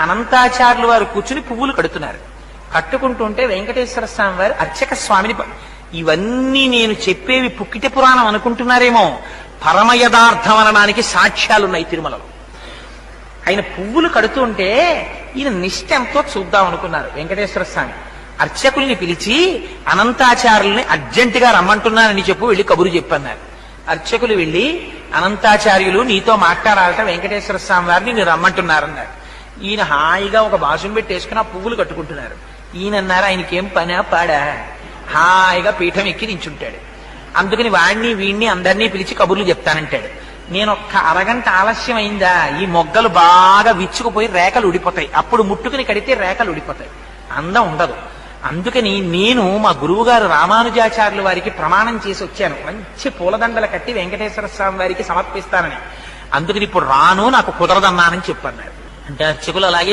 అనంతాచార్యులు వారు కూర్చుని పువ్వులు కడుతున్నారు. కట్టుకుంటుంటే వెంకటేశ్వర స్వామి వారు అర్చక స్వామిని ఇవన్నీ నేను చెప్పేవి పుక్కిట పురాణం అనుకుంటున్నారేమో. పరమ యథార్థం అనడానికి సాక్ష్యాలున్నాయి తిరుమలలో. ఆయన పువ్వులు కడుతుంటే ఈయన నిష్ట ఎంతో చూద్దాం అనుకున్నారు వెంకటేశ్వర స్వామి. అర్చకుల్ని పిలిచి అనంతాచార్యుల్ని అర్జెంటుగా రమ్మంటున్నానని చెప్పు వెళ్ళి కబురు చెప్పన్నారు. అర్చకులు వెళ్ళి అనంతాచార్యులు నీతో మాట్లాడాలట వెంకటేశ్వర స్వామి వారిని నేను రమ్మంటున్నారన్నారు. ఈయన హాయిగా ఒక బాసుం పెట్టేసుకుని ఆ పువ్వులు కట్టుకుంటున్నారు. ఈయన అన్నారు ఆయనకేం పనా పాడా? హాయిగా పీఠం ఎక్కి నించుంటాడు. అందుకని వాణ్ణి వీణ్ణి అందరినీ పిలిచి కబుర్లు చెప్తానంటాడు. నేను ఒక్క అరగంట ఆలస్యం అయిందా ఈ మొగ్గలు బాగా విచ్చుకుపోయి రేఖలు ఉడిపోతాయి అప్పుడు ముట్టుకుని కడితే రేఖలు ఉడిపోతాయి అందం ఉండదు. అందుకని నేను మా గురువుగారు రామానుజాచార్యులు రామానుజాచార్యుల వారికి ప్రమాణం చేసి వచ్చాను. మంచి పూలదండలు కట్టి వెంకటేశ్వర స్వామి వారికి సమర్పిస్తానని. అందుకని ఇప్పుడు రాను నాకు కుదరదన్నానని చెప్పన్నారు. అంటే అర్చకులు అలాగే